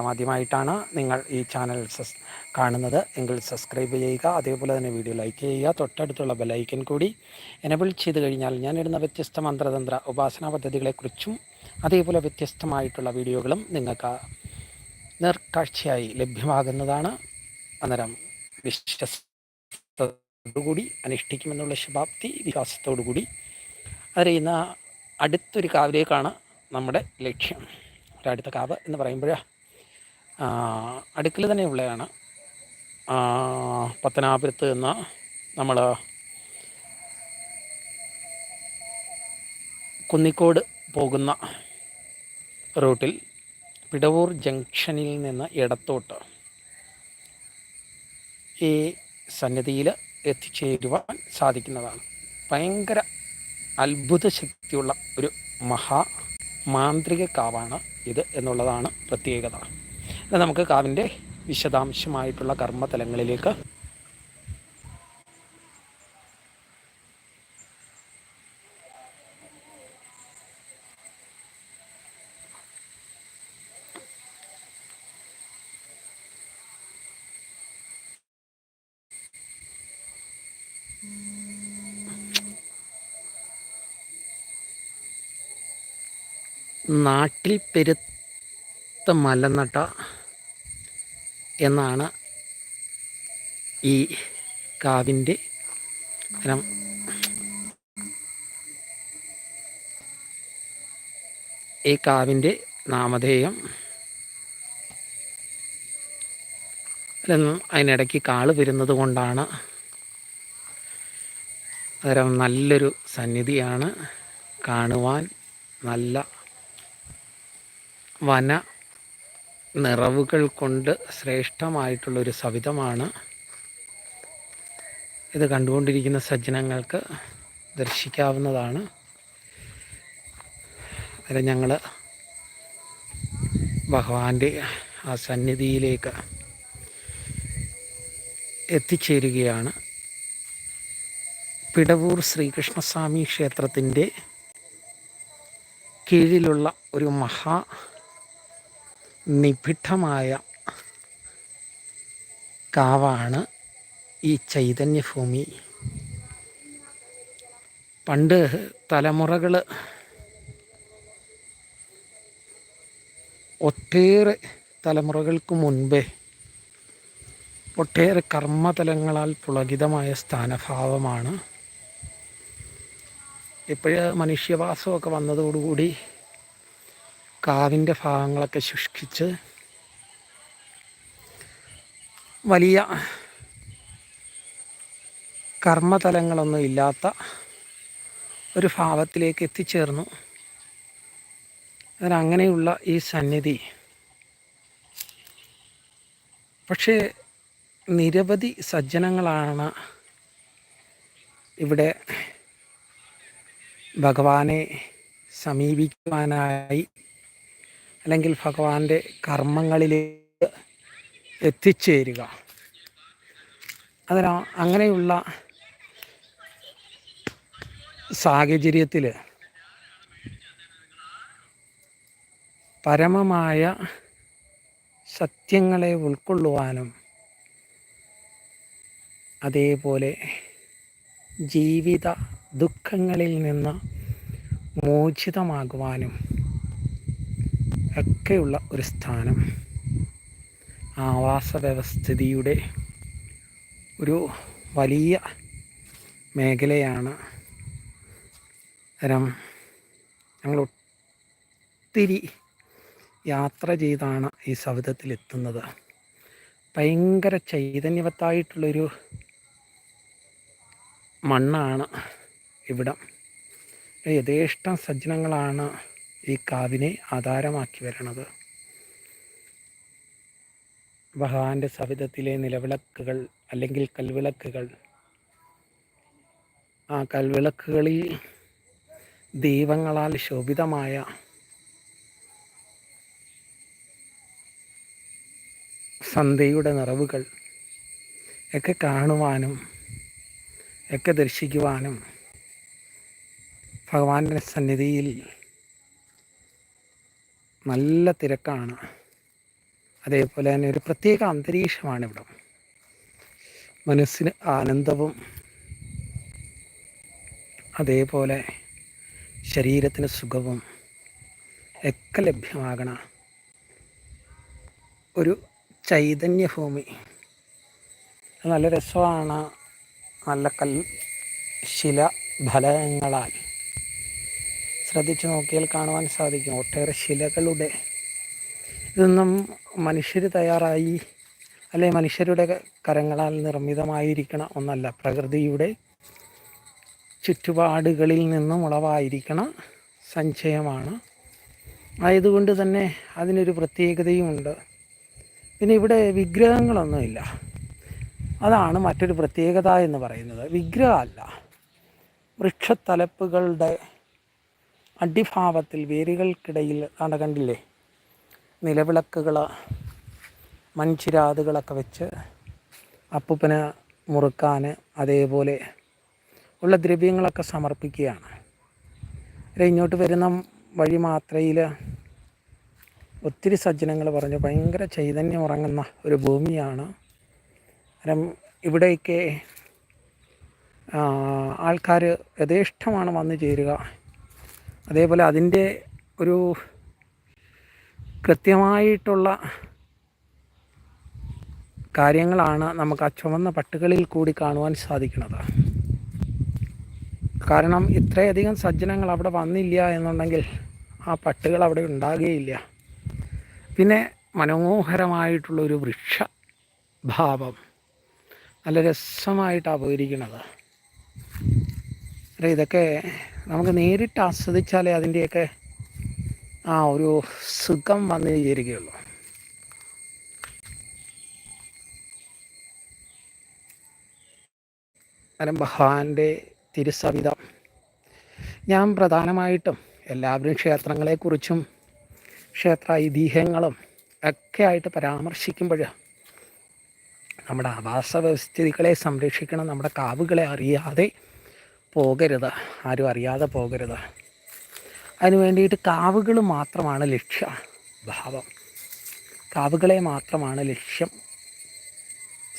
ആദ്യമായിട്ടാണ് നിങ്ങൾ ഈ ചാനൽ സസ് കാണുന്നത്. എങ്കിൽ സബ്സ്ക്രൈബ് ചെയ്യുക അതേപോലെ തന്നെ വീഡിയോ ലൈക്ക് ചെയ്യുക. തൊട്ടടുത്തുള്ള ബെലൈക്കൻ കൂടി എനബിൾ ചെയ്ത് കഴിഞ്ഞാൽ ഞാനിടുന്ന വ്യത്യസ്ത മന്ത്രതന്ത്ര ഉപാസന പദ്ധതികളെക്കുറിച്ചും അതേപോലെ വ്യത്യസ്തമായിട്ടുള്ള വീഡിയോകളും നിങ്ങൾക്ക് നേർക്കാഴ്ചയായി ലഭ്യമാകുന്നതാണ്. അന്നേരം വിശ്വസത്തോടുകൂടി അനുഷ്ഠിക്കുമെന്നുള്ള ശുഭാപ്തി വിശ്വാസത്തോടുകൂടി അറിയുന്ന അടുത്തൊരു കാവിലേക്കാണ് നമ്മുടെ ലക്ഷ്യം. ഒരടുത്ത കാവ് എന്ന് പറയുമ്പോൾ അടുക്കൽ തന്നെ ഉള്ളതാണ് പത്തനാപുരത്ത് നിന്ന് നമ്മൾ കുന്നിക്കോട് പോകുന്ന റൂട്ടിൽ പിടവൂർ ജംഗ്ഷനിൽ നിന്ന് ഇടത്തോട്ട് ഈ സന്നിധിയിൽ എത്തിച്ചേരുവാൻ സാധിക്കുന്നതാണ്. ഭയങ്കര അത്ഭുത ശക്തിയുള്ള ഒരു മഹാ മാന്ത്രിക കാവാണ് ഇത് എന്നുള്ളതാണ് പ്രത്യേകത. നമുക്ക് കാവിന്റെ വിശദാംശമായിട്ടുള്ള കർമ്മതലങ്ങളിലേക്ക് നാട്ടിൽ പെരുത്ത മലനട്ട എന്നാണ് ഈ കാവിന്റെ ഈ കാവിന്റെ നാമധേയം. അതിനിടയ്ക്ക് കാൾ വരുന്നത് കൊണ്ടാണ്. അന്നേരം നല്ലൊരു സന്നിധിയാണ് കാണുവാൻ നല്ല വന നിറവുകൾ കൊണ്ട് ശ്രേഷ്ഠമായിട്ടുള്ളൊരു സവിധമാണ്. ഇത് കണ്ടുകൊണ്ടിരിക്കുന്ന സജ്ജനങ്ങൾക്ക് ദർശിക്കാവുന്നതാണ്. അതിൽ ഞങ്ങൾ ഭഗവാന്റെ ആ സന്നിധിയിലേക്ക് എത്തിച്ചേരുകയാണ്. പിടവൂർ ശ്രീകൃഷ്ണസ്വാമി ക്ഷേത്രത്തിന്റെ കീഴിലുള്ള ഒരു മഹാ നിബിഡമായ കാവാണ് ഈ ചൈതന്യഭൂമി. പണ്ട് തലമുറകൾ ഒട്ടേറെ തലമുറകൾക്ക് മുൻപേ ഒട്ടേറെ കർമ്മതലങ്ങളാൽ പുളകിതമായ സ്ഥാനഭാവമാണ്. ഇപ്പോഴ് മനുഷ്യവാസമൊക്കെ വന്നതോടുകൂടി കാവിന്റെ ഭാഗങ്ങളൊക്കെ ശുഷ്കിച്ച് വലിയ കർമ്മതലങ്ങളൊന്നും ഇല്ലാത്ത ഒരു ഭാവത്തിലേക്ക് എത്തിച്ചേർന്നു. അതിനങ്ങനെയുള്ള ഈ സന്നിധി. പക്ഷേ നിരവധി സജ്ജനങ്ങളാണ് ഇവിടെ ഭഗവാനെ സമീപിക്കുവാനായി അല്ലെങ്കിൽ ഭഗവാന്റെ കർമ്മങ്ങളിലേക്ക് എത്തിച്ചേരുക. അതിനാ അങ്ങനെയുള്ള സാഹചര്യത്തിൽ പരമമായ സത്യങ്ങളെ ഉൾക്കൊള്ളുവാനും അതേപോലെ ജീവിത ദുഃഖങ്ങളിൽ നിന്ന് മോചിതമാകുവാനും ഒക്കെയുള്ള ഒരു സ്ഥാനം. ആവാസ വ്യവസ്ഥിതിയുടെ ഒരു വലിയ മേഖലയാണ് തരം ഞങ്ങൾ ഒത്തിരി യാത്ര ചെയ്താണ് ഈ സവിധത്തിലെത്തുന്നത്. ഭയങ്കര ചൈതന്യവത്തായിട്ടുള്ളൊരു മണ്ണാണ് ഇവിടം. യഥേഷ്ടം സജ്ജനങ്ങളാണ് ഈ കാവിനെ ആധാരമാക്കി വരണത്. ഭഗവാന്റെ സവിധത്തിലെ നിലവിളക്കുകൾ അല്ലെങ്കിൽ കൽവിളക്കുകൾ. ആ കൽവിളക്കുകളിൽ ദൈവങ്ങളാൽ ശോഭിതമായ സന്ധ്യയുടെ നിറവുകൾ ഒക്കെ കാണുവാനും ഒക്കെ ദർശിക്കുവാനും ഭഗവാന്റെ സന്നിധിയിൽ നല്ല തിരക്കാണ്. അതേപോലെ തന്നെ ഒരു പ്രത്യേക അന്തരീക്ഷമാണ് ഇവിടെ. മനസ്സിന് ആനന്ദവും അതേപോലെ ശരീരത്തിന് സുഖവും ഒക്കെ ലഭ്യമാകണ. ഒരു ചൈതന്യഭൂമി നല്ല രസമാണ്. നല്ല കൽ ശില ഫലങ്ങളാൽ. ശ്രദ്ധിച്ചു നോക്കിയാൽ കാണുവാൻ സാധിക്കും. ഒട്ടേറെ ശിലകളുടെ ഇതൊന്നും മനുഷ്യർ തയ്യാറായി അല്ലെ മനുഷ്യരുടെ കരങ്ങളാൽ നിർമ്മിതമായിരിക്കണ ഒന്നല്ല. പ്രകൃതിയുടെ ചുറ്റുപാടുകളിൽ നിന്നും ഉളവായിരിക്കണ സഞ്ചയമാണ്. ആയതുകൊണ്ട് തന്നെ അതിനൊരു പ്രത്യേകതയുമുണ്ട്. പിന്നെ ഇവിടെ വിഗ്രഹങ്ങളൊന്നുമില്ല. അതാണ് മറ്റൊരു പ്രത്യേകത എന്ന് പറയുന്നത്. വിഗ്രഹമല്ല. വൃക്ഷത്തലപ്പുകളുടെ അടിഭാവത്തിൽ വേരുകൾക്കിടയിൽ ആണ് കണ്ടില്ലേ? നിലവിളക്കുകൾ മൺചിരാതുകളൊക്കെ വെച്ച് അപ്പൂപ്പന് മുറുക്കാൻ അതേപോലെ ഉള്ള ദ്രവ്യങ്ങളൊക്കെ സമർപ്പിക്കുകയാണ്. ഇങ്ങോട്ട് വരുന്ന വഴി മാത്രയിൽ ഒത്തിരി സജ്ജനങ്ങൾ പറഞ്ഞു ഭയങ്കര ചൈതന്യം ഉറങ്ങുന്ന ഒരു ഭൂമിയാണ്. കാരണം ഇവിടേക്ക് ആൾക്കാർ യഥേഷ്ടമാണ് വന്നു ചേരുക. അതേപോലെ അതിന്റെ ഒരു കൃത്യമായിട്ടുള്ള കാര്യങ്ങളാണ് നമുക്ക് ആ ചുവന്ന പട്ടുകളിൽ കൂടി കാണുവാൻ സാധിക്കുന്നത്. കാരണം ഇത്രയധികം സജ്ജനങ്ങൾ അവിടെ വന്നില്ല എന്നുണ്ടെങ്കിൽ ആ പട്ടുകൾ അവിടെ ഉണ്ടാകുകയില്ല. പിന്നെ മനോഹരമായിട്ടുള്ളൊരു വൃക്ഷ ഭാവം നല്ല രസമായിട്ടാണ് പോയിരിക്കുന്നത് ഇതൊക്കെ നമുക്ക് നേരിട്ട് ആസ്വദിച്ചാലേ അതിന്റെയൊക്കെ ആ ഒരു സുഖം വന്നു ചേരുകയുള്ളൂ. അരം ഭഗവാന്റെ തിരുസവിധം. ഞാൻ പ്രധാനമായിട്ടും എല്ലാവരും ക്ഷേത്രങ്ങളെക്കുറിച്ചും ക്ഷേത്ര ഐതിഹ്യങ്ങളും ഒക്കെ ആയിട്ട് പരാമർശിക്കുമ്പോൾ നമ്മുടെ ആവാസ വ്യവസ്ഥിതികളെ സംരക്ഷിക്കണം നമ്മുടെ കാവുകളെ അറിയാതെ പോകരുത്. ആരും അറിയാതെ പോകരുത്. അതിന് വേണ്ടിയിട്ട് കാവുകൾ മാത്രമാണ് ലക്ഷ്യ ഭാവം. കാവുകളെ മാത്രമാണ് ലക്ഷ്യം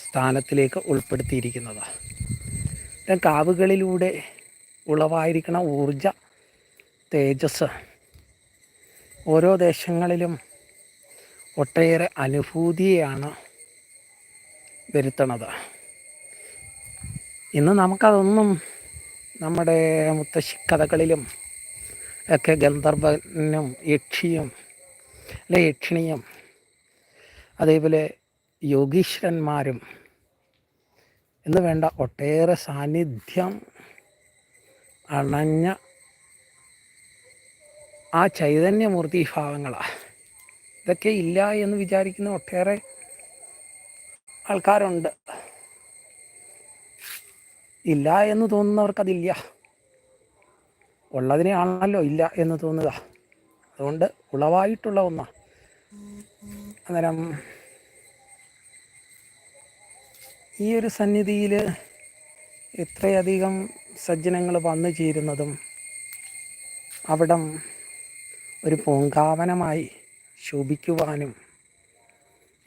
സ്ഥാനത്തിലേക്ക് ഉൾപ്പെടുത്തിയിരിക്കുന്നത്. കാവുകളിലൂടെ ഉളവായിരിക്കണ ഊർജ തേജസ് ഓരോ ദേശങ്ങളിലും ഒട്ടേറെ അനുഭൂതിയെയാണ് വരുത്തണത്. ഇന്ന് നമുക്കതൊന്നും നമ്മുടെ മുത്തശ്ശി കഥകളിലും ഒക്കെ ഗന്ധർവനും യക്ഷിയും അല്ലെ യക്ഷിണിയും അതേപോലെ യോഗീശ്വരന്മാരും എന്ന് വേണ്ട ഒട്ടേറെ സാന്നിധ്യം അണഞ്ഞ ആ ചൈതന്യമൂർത്തി ഭാവങ്ങളാണ് ഇതൊക്കെ ഇല്ല എന്ന് വിചാരിക്കുന്ന ഒട്ടേറെ ആൾക്കാരുണ്ട്. ഇല്ല എന്ന് തോന്നുന്നവർക്കതില്ല. ഉള്ളതിനെയാണല്ലോ ഇല്ല എന്ന് തോന്നുക. അതുകൊണ്ട് ഉളവായിട്ടുള്ള ഒന്നാ. അന്നേരം ഈ ഒരു സന്നിധിയിൽ ഇത്രയധികം സജ്ജനങ്ങൾ വന്നു ചേരുന്നതും അവിടം ഒരു പൂങ്കാവനമായി ശോഭിക്കുവാനും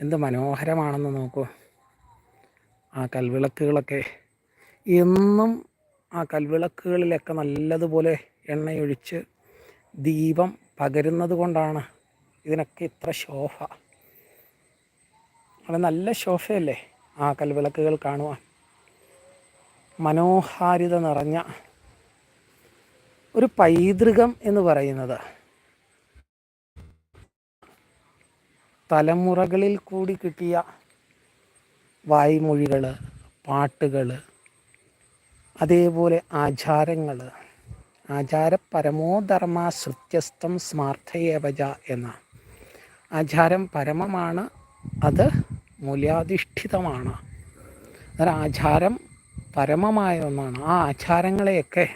എന്ത് മനോഹരമാണെന്ന് നോക്കൂ. ആ കൽവിളക്കുകളൊക്കെ എന്നും ആ കൽവിളക്കുകളിലൊക്കെ നല്ലതുപോലെ എണ്ണയൊഴിച്ച് ദീപം പകരുന്നത് കൊണ്ടാണ് ഇതിനൊക്കെ ഇത്ര ശോഭ. അവിടെ നല്ല ശോഭയല്ലേ ആ കൽവിളക്കുകൾ കാണുവാൻ. മനോഹാരിത നിറഞ്ഞ ഒരു പൈതൃകം എന്ന് പറയുന്നത്. തലമുറകളിൽ കൂടി കിട്ടിയ വായ്മൊഴികൾ പാട്ടുകൾ അതേപോലെ ആചാരങ്ങൾ. ആചാര പരമോധർമ്മ സൃത്യസ്ഥം സ്മാർത്ഥയേവജ എന്ന. ആചാരം പരമമാണ് അത് മൂല്യാധിഷ്ഠിതമാണ്. ഒരാചാരം പരമമായ ഒന്നാണ്. ആ ആചാരങ്ങളെയൊക്കെ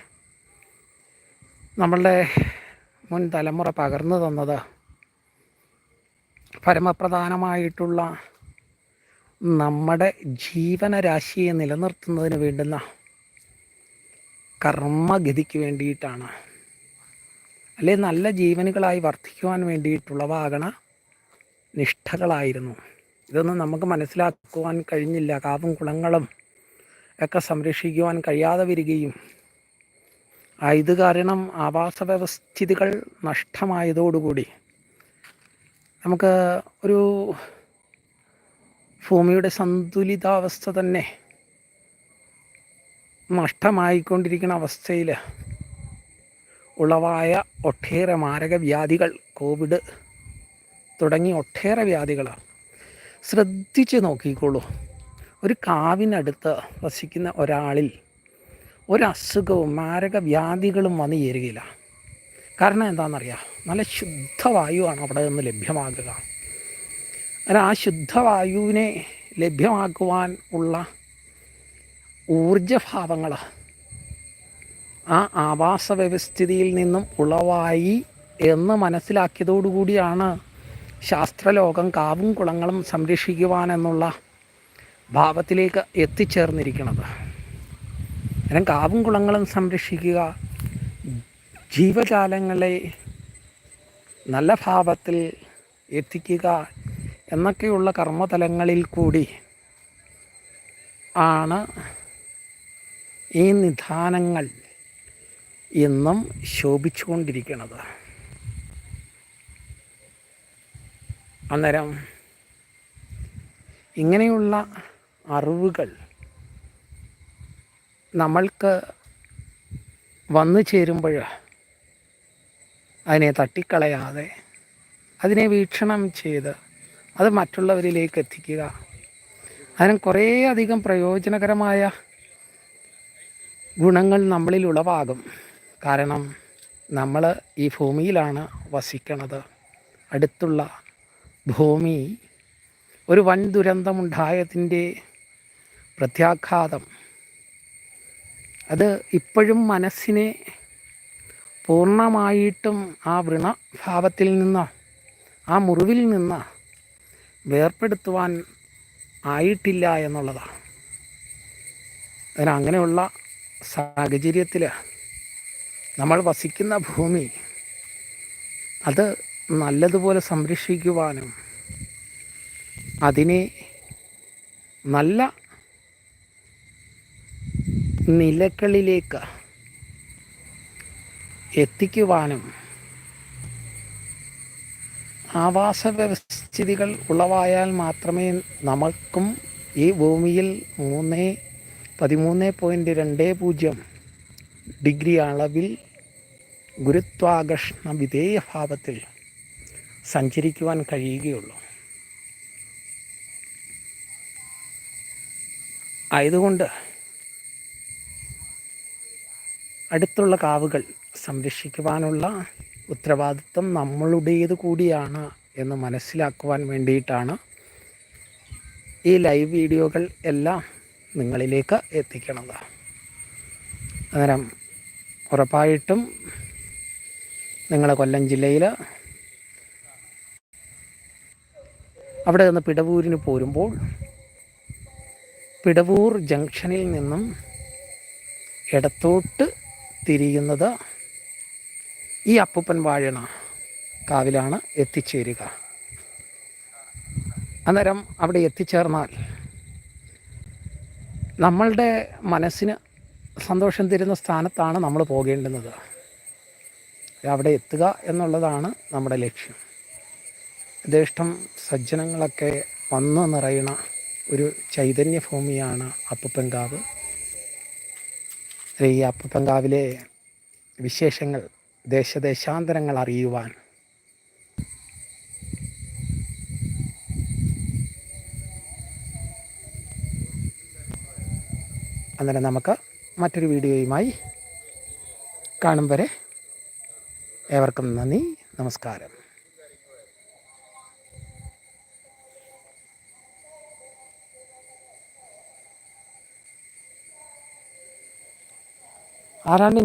നമ്മളുടെ മുൻ തലമുറ പകർന്നു തന്നത് പരമപ്രധാനമായിട്ടുള്ള നമ്മുടെ ജീവനരാശിയെ നിലനിർത്തുന്നതിന് വേണ്ടുന്ന കർമ്മഗതിക്ക് വേണ്ടിയിട്ടാണ്. അല്ലെ നല്ല ജീവനുകളായി വർദ്ധിക്കുവാൻ വേണ്ടിയിട്ടുള്ളവാകണ നിഷ്ഠകളായിരുന്നു. ഇതൊന്നും നമുക്ക് മനസ്സിലാക്കുവാൻ കഴിഞ്ഞില്ല. കാവും കുളങ്ങളും ഒക്കെ സംരക്ഷിക്കുവാൻ കഴിയാതെ വരികയും. ഇത് കാരണം ആവാസ വ്യവസ്ഥിതികൾ നഷ്ടമായതോടുകൂടി നമുക്ക് ഒരു ഭൂമിയുടെ സന്തുലിതാവസ്ഥ തന്നെ നഷ്ടമായിക്കൊണ്ടിരിക്കുന്ന അവസ്ഥയിൽ ഉളവായ ഒട്ടേറെ മാരക വ്യാധികൾ കോവിഡ് തുടങ്ങി ഒട്ടേറെ വ്യാധികളാണ് ശ്രദ്ധിച്ച് നോക്കിക്കോളൂ. ഒരു കാവിനടുത്ത് വസിക്കുന്ന ഒരാളിൽ ഒരസുഖവും മാരക വ്യാധികളും വന്നു ചേരുകയില്ല. കാരണം എന്താണെന്നറിയാം? നല്ല ശുദ്ധവായുവാണ് അവിടെ നിന്ന് ലഭ്യമാകുക. അങ്ങനെ ആ ശുദ്ധവായുവിനെ ലഭ്യമാക്കുവാൻ ഉള്ള ഊർജഭാവങ്ങൾ ആ ആവാസ വ്യവസ്ഥിതിയിൽ നിന്നും ഉളവായി എന്ന് മനസ്സിലാക്കിയതോടുകൂടിയാണ് ശാസ്ത്രലോകം കാവും കുളങ്ങളും സംരക്ഷിക്കുവാനെന്നുള്ള ഭാവത്തിലേക്ക് എത്തിച്ചേർന്നിരിക്കുന്നത്. കാരണം കാവും കുളങ്ങളും സംരക്ഷിക്കുക ജീവജാലങ്ങളെ നല്ല ഭാവത്തിൽ എത്തിക്കുക എന്നൊക്കെയുള്ള കർമ്മതലങ്ങളിൽ കൂടി ആണ് ഈ നിധാനങ്ങൾ ഇന്നും ശോഭിച്ചുകൊണ്ടിരിക്കുന്നത് അന്നേരം ഇങ്ങനെയുള്ള അറിവുകൾ നമ്മൾക്ക് വന്നു ചേരുമ്പോൾ അതിനെ തട്ടിക്കളയാതെ അതിനെ വീക്ഷണം ചെയ്ത് അത് മറ്റുള്ളവരിലേക്ക് എത്തിക്കുക. അതിന് കുറേ അധികം പ്രയോജനകരമായ ഗുണങ്ങൾ നമ്മളിൽ ഉളവാകും. കാരണം നമ്മൾ ഈ ഭൂമിയിലാണ് വസിക്കണത്. അടുത്തുള്ള ഭൂമി ഒരു വൻ ദുരന്തമുണ്ടായതിന്റെ പ്രത്യാഘാതം. അത് ഇപ്പോഴും മനസ്സിനെ പൂർണമായിട്ടും ആ വൃണഭാവത്തിൽ നിന്ന് ആ മുറിവിൽ നിന്ന് വേർപ്പെടുത്തുവാൻ ആയിട്ടില്ല എന്നുള്ളതാണ്. അതിന് അങ്ങനെയുള്ള സാഹചര്യത്തിൽ നമ്മൾ വസിക്കുന്ന ഭൂമി അത് നല്ലതുപോലെ സംരക്ഷിക്കുവാനും അതിനെ നല്ല നിലകളിലേക്ക് എത്തിക്കുവാനും ആവാസ വ്യവസ്ഥിതികൾ ഉളവായാൽ മാത്രമേ നമുക്കും ഈ ഭൂമിയിൽ മൂന്ന് പതിമൂന്ന് പോയിന്റ് രണ്ട് പൂജ്യം ഡിഗ്രി അളവിൽ ഗുരുത്വാകർഷണ വിധേയഭാവത്തിൽ സഞ്ചരിക്കുവാൻ കഴിയുകയുള്ളൂ. ആയതുകൊണ്ട് അടുത്തുള്ള കാവുകൾ സംരക്ഷിക്കുവാനുള്ള ഉത്തരവാദിത്വം നമ്മളുടേത് കൂടിയാണ് എന്ന് മനസ്സിലാക്കുവാൻ വേണ്ടിയിട്ടാണ് ഈ ലൈവ് വീഡിയോകൾ എല്ലാം നിങ്ങളിലേക്ക് എത്തിക്കണത്. അന്നേരം ഉറപ്പായിട്ടും നിങ്ങൾ കൊല്ലം ജില്ലയിൽ അവിടെ നിന്ന് പിടവൂരിന് പോരുമ്പോൾ പിടവൂർ ജംഗ്ഷനിൽ നിന്നും ഇടത്തോട്ട് തിരിയുന്നത് ഈ അപ്പൂപ്പൻ വാഴണ കാവിലാണ് എത്തിച്ചേരുക. അന്നേരം അവിടെ എത്തിച്ചേർന്നാൽ നമ്മളുടെ മനസ്സിന് സന്തോഷം തരുന്ന സ്ഥാനത്താണ് നമ്മൾ പോകേണ്ടുന്നത്. അവിടെ എത്തുക എന്നുള്ളതാണ് നമ്മുടെ ലക്ഷ്യം. യഥേഷ്ടം സജ്ജനങ്ങളൊക്കെ വന്നു നിറയണ ഒരു ചൈതന്യഭൂമിയാണ് അപ്പപ്പങ്കാവ് ഈ അപ്പപ്പങ്കാവിലെ വിശേഷങ്ങൾ ദേശദേശാന്തരങ്ങൾ അറിയുവാൻ അന്നേരം നമുക്ക് മറ്റൊരു വീഡിയോയുമായി കാണും വരെ ഏവർക്കും നന്ദി നമസ്കാരം. ആരാണ്ട്